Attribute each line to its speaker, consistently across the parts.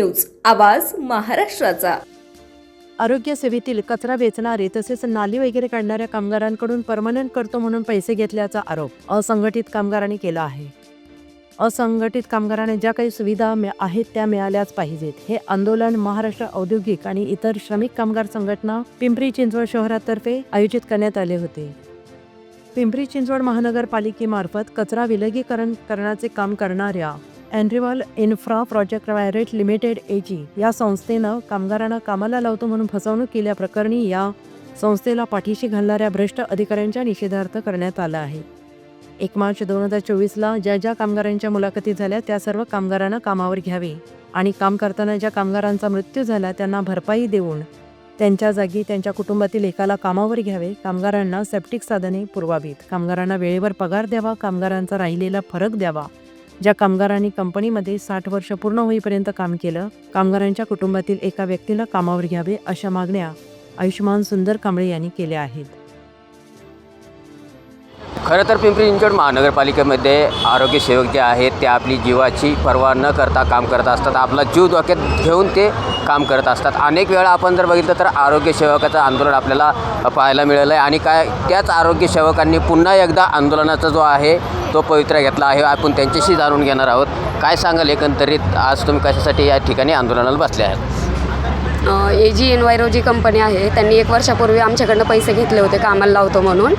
Speaker 1: News आवाज महाराष्ट्राचा.
Speaker 2: आरोग्य सेवेतील कचरा वेचणारे तसेच नाली वगैरे काढणाऱ्या कामगारांकडून परमनंट करतो म्हणून पैसे घेतल्याचा आरोप असंघटित कामगारांनी केला आहे. असंघटित कामगारांना ज्या काही सुविधा आहेत त्या मिळाल्याच पाहिजेत. हे आंदोलन महाराष्ट्र औद्योगिक आणि इतर श्रमिक कामगार संघटना पिंपरी चिंचवड शहरातर्फे आयोजित करण्यात आले होते. पिंपरी चिंचवड महानगरपालिकेमार्फत कचरा विलगीकरण करण्याचे काम करणाऱ्या अँड्रिवल infra project private limited AG या संस्थेनं कामगारांना कामाला लावतो म्हणून फसवणूक केल्याप्रकरणी या संस्थेला पाठीशी घालणाऱ्या भ्रष्ट अधिकाऱ्यांच्या निषेधार्थ करण्यात आला आहे. एक मार्च दोन हजार चोवीसला ज्या ज्या कामगारांच्या मुलाखती झाल्या त्या सर्व कामगारांना कामावर घ्यावे आणि काम करताना ज्या कामगारांचा मृत्यू झाला त्यांना भरपाई देऊन त्यांच्या जागी त्यांच्या कुटुंबातील एकाला कामावर घ्यावे. कामगारांना सेप्टिक साधने पुरवावीत. कामगारांना वेळेवर पगार द्यावा. कामगारांचा राहिलेला फरक द्यावा. ज्या कामगारांनी कंपनीमध्ये साठ वर्ष पूर्ण होईपर्यंत काम केलं कामगारांच्या कुटुंबातील एका व्यक्तीला कामावर घ्यावे अशा मागण्या आयुष्यमान सुंदर कांबळे यांनी केल्या आहेत.
Speaker 3: खरं तर पिंपरी चिंचवड महानगरपालिकेमध्ये आरोग्य सेवक जे आहेत ते आपली जीवाची पर्वा न करता काम करत असतात. आपला जीव धोक्यात घेऊन ते काम करत असतात. अनेक वेळा आपण जर बघितलं तर आरोग्य सेवकाचं आंदोलन आपल्याला पाहायला मिळालं आहे आणि काय त्याच आरोग्य सेवकांनी पुन्हा एकदा आंदोलनाचा जो आहे तो पवित्रा घेतला आहे. आपण त्यांच्याशी जाणून घेणार आहोत. काय सांगाल एकंदरीत? आज तुम्ही कशासाठी या ठिकाणी आंदोलनाला बसले आहात?
Speaker 4: ए जी एनवायरो जी कंपनी आहे. त्यांनी एक वर्षापूर्वी आमच्याकडनं पैसे घेतले होते कामाला लावतो म्हणून.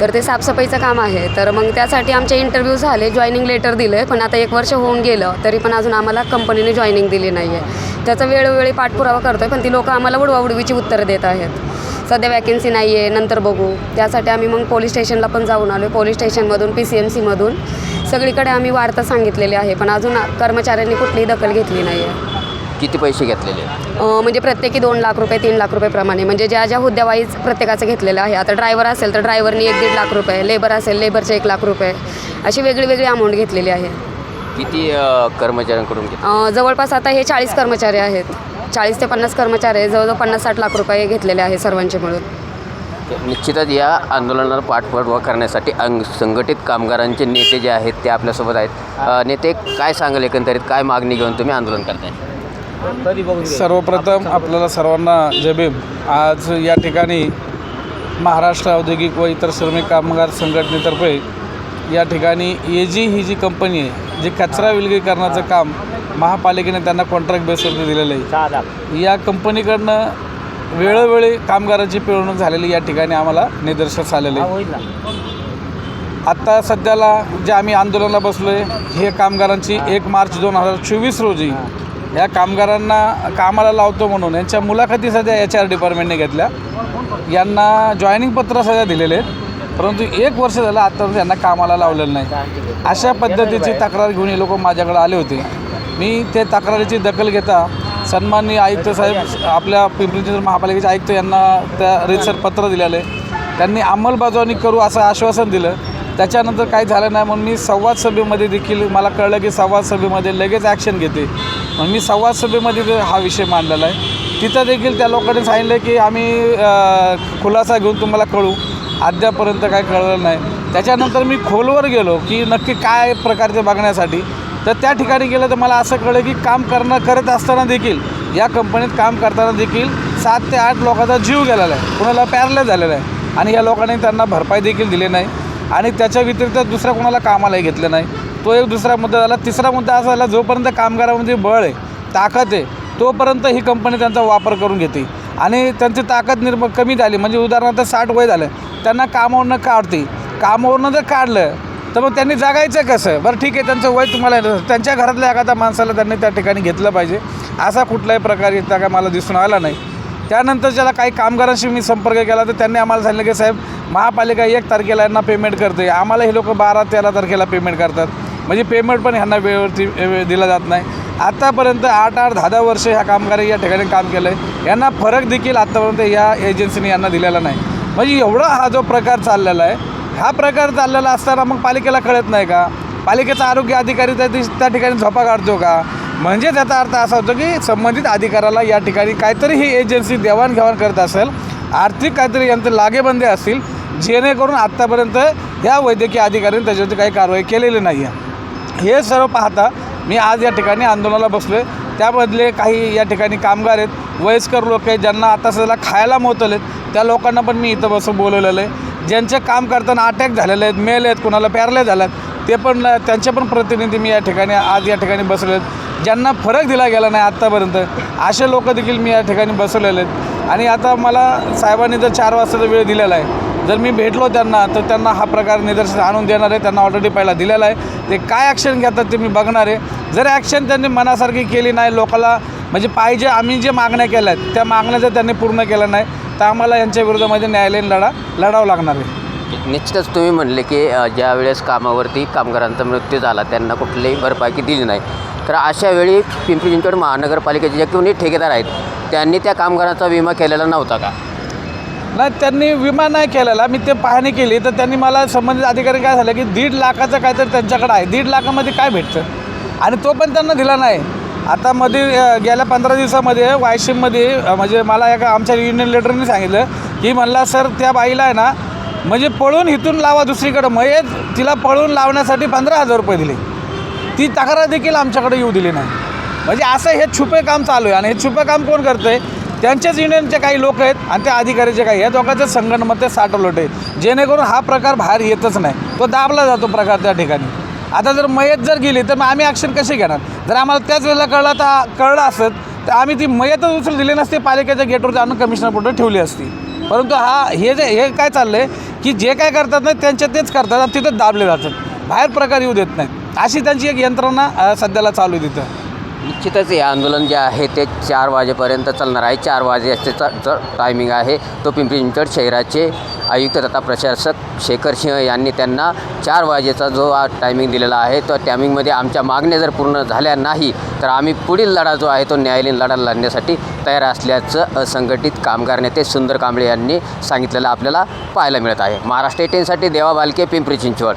Speaker 4: तर ते साफसफाईचं काम आहे. तर मग त्यासाठी आमचे इंटरव्ह्यू झाले जॉईनिंग लेटर दिलं पण आता एक वर्ष होऊन गेलं तरी पण अजून आम्हाला कंपनीने जॉईनिंग दिली नाही आहे त्याचा वेळोवेळी पाठपुरावा करतो आहे पण ती लोकं आम्हाला उडवाउडवीची उत्तरं देत आहेत. सध्या वॅकन्सी नाही आहे नंतर बघू. त्यासाठी आम्ही मग पोलीस स्टेशनला पण जाऊन आलो पोलीस स्टेशनमधून पी सी एम सीमधून सगळीकडे आम्ही वार्ता सांगितलेली आहे पण अजून कर्मचाऱ्यांनी कुठलीही दखल घेतली नाही आहे
Speaker 3: किती पैसे घेतलेले
Speaker 4: अ, म्हणजे प्रत्येकी दोन लाख रुपये तीन लाख रुपयेप्रमाणे म्हणजे ज्या ज्या हुद्द्यावाईज प्रत्येकाचं घेतलेलं आहे. आता ड्रायव्हर असेल तर ड्रायव्हरनी एक दीड लाख रुपये लेबर असेल लेबरचे एक लाख रुपये अशी वेगळी वेगळी अमाऊंट घेतलेली आहे.
Speaker 3: किती अ, कर्मचाऱ्यांकडून घेतले?
Speaker 4: अ, जवळपास आता हे चाळीस कर्मचारी आहेत. चाळीस ते पन्नास कर्मचारी आहे जवळजवळ पन्नास साठ लाख रुपये घेतलेले आहे सर्वांचे मिळून.
Speaker 3: निश्चितच या आंदोलनाला पाठपुरावा करण्यासाठी अंग संघटित कामगारांचे नेते जे आहेत ते आपल्यासोबत आहेत. अ, नेते काय सांगाल एकंदरीत? काय मागणी घेऊन तुम्ही आंदोलन करताय?
Speaker 5: सर्वप्रथम आपल्याला सर्वांना जय भीम. आज या ठिकाणी महाराष्ट्र औद्योगिक व इतर श्रमिक कामगार संघटनेतर्फे या ठिकाणी ए जी ही जी कंपनी आहे जी कचरा विलगीकरणाचं काम महापालिकेने त्यांना कॉन्ट्रॅक्ट बेसवरती दिलेलं आहे या कंपनीकडनं वेळोवेळी कामगारांची पिळवणूक झालेली या ठिकाणी आम्हाला निदर्शनास आलेलं आहे. आत्ता सध्याला जे आम्ही आंदोलनाला बसलो आहे हे कामगारांची एक मार्च दोन हजार चोवीस रोजी या कामगारांना कामाला लावतो म्हणून यांच्या मुलाखती सध्या एच आर डिपार्टमेंटने घेतल्या. यांना जॉईनिंग पत्र सध्या दिलेले आहेत. परंतु एक वर्ष झालं आत्तापर्यंत यांना कामाला लावलेलं नाही. अशा पद्धतीची तक्रार घेऊन हे लोक माझ्याकडे आले होते. मी ते तक्रारीची दखल घेता सन्माननीय आयुक्त साहेब आपल्या पिंपरी चिंचवड महापालिकेचे आयुक्त यांना त्या रितसर पत्र दिलेलं आहे. त्यांनी अंमलबजावणी करू असं आश्वासन दिलं. त्याच्यानंतर काही झालं नाही म्हणून मी संवाद सभेमध्ये देखील मला कळलं की संवाद सभेमध्ये लगेच ॲक्शन घेते. म्हणून मी संवाद सभेमध्ये हा विषय मांडलेला आहे तिथं देखील त्या लोकांनी सांगितलं की आम्ही खुलासा घेऊन तुम्हाला कळू. अद्यापर्यंत काय कळलं नाही. त्याच्यानंतर मी खोलवर गेलो की नक्की काय प्रकारचे बघण्यासाठी. तर त्या ठिकाणी गेलं तर मला असं कळलं की काम करणं करत असताना देखील या कंपनीत काम करताना देखील सात ते आठ लोकांचा जीव गेलेला आहे. कुणाला पॅरले झालेला आहे. आणि या लोकांनी त्यांना भरपाई देखील दिली नाही. आणि त्याच्या व्यतिरिक्त दुसऱ्या कोणाला कामालाही घेतलं नाही. तो एक दुसरा मुद्दा झाला. तिसरा मुद्दा असा झाला जोपर्यंत कामगारामध्ये बळ आहे ताकद आहे तोपर्यंत ही कंपनी त्यांचा वापर करून घेते. आणि त्यांची ताकद निर्म कमी झाली. म्हणजे उदाहरणार्थ साठ वय झालं. त्यांना कामावरनं काढते. कामावरनं जर काढलं तर मग त्यांनी जगायचं कसं? बरं ठीक आहे त्यांचं वय तुम्हाला त्यांच्या घरातल्या एखाद्या माणसाला त्यांनी त्या ठिकाणी घेतलं पाहिजे. असा कुठलाही प्रकार त्या काय मला दिसून आला नाही. त्यानंतर ज्याला काही कामगारांशी मी संपर्क केला तर त्यांनी आम्हाला सांगितलं की साहेब महापालिका एक तारखेला यांना पेमेंट करते. आम्हाला हे लोक बारा तेरा तारखेला पेमेंट करतात. म्हणजे पेमेंट पण ह्यांना वेळेवरती दिला जात नाही. आत्तापर्यंत आठ आठ दहा दहा वर्ष ह्या कामगारी या ठिकाणी काम केलं आहे यांना फरक देखील आत्तापर्यंत या एजन्सीने यांना दिलेला नाही. म्हणजे एवढा हा जो प्रकार चाललेला आहे हा प्रकार चाललेला असताना मग पालिकेला कळत नाही का? पालिकेचा आरोग्य अधिकारी त्या त्या ठिकाणी झोपा काढतो का? म्हणजे त्याचा अर्थ असा होतो की संबंधित अधिकाऱ्याला या ठिकाणी काहीतरी ही एजन्सी देवाणघेवाण करत असेल आर्थिक काहीतरी यंत्र लागेबंदे असतील जेणेकरून आत्तापर्यंत या वैद्यकीय अधिकाऱ्यांनी त्याच्यावरती काही कारवाई केलेली नाही आहे. हे सर्व पाहता मी आज या ठिकाणी आंदोलनाला बसलो आहे त्यामधले काही या ठिकाणी कामगार आहेत वयस्कर लोक आहेत ज्यांना आता सध्याला खायला मोतल आहेत त्या लोकांना पण मी इथं बसून बोलवलेलं आहे. ज्यांचे काम करताना अटॅक झालेले आहेत मेल आहेत कुणाला प्यारले झाल्यात ते पण त्यांचे पण प्रतिनिधी मी या ठिकाणी आज या ठिकाणी बसवले आहेत. ज्यांना फरक दिला गेला नाही आत्तापर्यंत असे लोक देखील मी या ठिकाणी बसवलेले आहेत. आणि आता मला साहेबांनी जर चार वाजताचा वेळ दिलेला आहे जर मी भेटलो त्यांना तर त्यांना हा प्रकार निदर्शन आणून देणार आहे. त्यांना ऑलरेडी पहिला दिलेला आहे. ते काय ॲक्शन घेतात ते मी बघणार आहे. जर ॲक्शन त्यांनी मनासारखी केली नाही लोकाला म्हणजे पाहिजे आम्ही जे मागण्या केल्या आहेत त्या मागण्या जर त्यांनी पूर्ण केल्या नाही तर आम्हाला यांच्या विरोधामध्ये न्यायालयीन लढा लढावं लागणार आहे.
Speaker 3: निश्चितच तुम्ही म्हणले की ज्या वेळेस कामावरती कामगारांचा मृत्यू झाला त्यांना कुठलीही भरपाई दिली नाही. तर अशा वेळी पिंपरी चिंचवड महानगरपालिकेचे जे कोणी ठेकेदार आहेत त्यांनी त्या कामगारांचा विमा केलेला नव्हता का?
Speaker 5: नाही त्यांनी विमा नाही केलेला. मी ते पाहणी केली. तर त्यांनी मला संबंधित अधिकारी काय झालं की दीड लाखाचं काहीतरी त्यांच्याकडे आहे. दीड लाखामध्ये काय भेटतं? आणि तो पण त्यांना दिला नाही. आता मध्ये गेल्या पंधरा दिवसामध्ये वायशिममध्ये म्हणजे मला एका आमच्या युनियन लिडरने सांगितलं की म्हणला सर त्या बाईला आहे ना म्हणजे पळून इथून लावा दुसरीकडं. मयत तिला पळून लावण्यासाठी पंधरा हजार रुपये दिले. ती तक्रार देखील आमच्याकडे येऊ दिली नाही. म्हणजे असं हे छुपे काम चालू आहे. आणि हे छुपे काम कोण करतं आहे त्यांच्याच युनियनचे काही लोक आहेत आणि त्या अधिकाऱ्याचे काही या दोघांचं संगणमध्ये साठवलोट आहे जेणेकरून हा प्रकार बाहेर येतच नाही. तो दाबला जातो प्रकार त्या ठिकाणी. आता जर मयत जर गेली तर मग आम्ही ॲक्शन कशी घेणार? जर आम्हाला त्याच वेळेला कळलं तर कळलं असत तर आम्ही ती मयतच उचल दिली नसती पालिकेच्या गेटवर आणून कमिशनर पुढे ठेवली असती. परंतु हा हे जे हे काय चाललं आहे की जे काय करतात ना त्यांच्या तेच करतात आणि तिथंच दाबले जातात. बाहेर प्रकार येऊ देत नाही अशी त्यांची एक यंत्रणा सध्याला चालू आहे तिथं.
Speaker 3: निश्चितच हे आंदोलन जे आहे ते चार वाजेपर्यंत चालणार आहे. चार वाजेचा जो टायमिंग आहे. तो पिंपरी चिंचवड शहराचे आयुक्त तथा प्रशासक शेखर सिंह यांनी त्यांना चार वाजेचा जो टायमिंग दिलेला आहे तो टायमिंगमध्ये आमच्या मागण्या जर पूर्ण झाल्या नाही तर आम्ही पुढील लढा जो आहे तो न्यायालयीन लढा लढण्यासाठी तयार असल्याचं असंघटित कामगार नेते सुंदर कांबळे यांनी सांगितलेलं आपल्याला पाहायला मिळत आहे. महाराष्ट्र एटीनसाठी देवा बालके पिंपरी चिंचवड.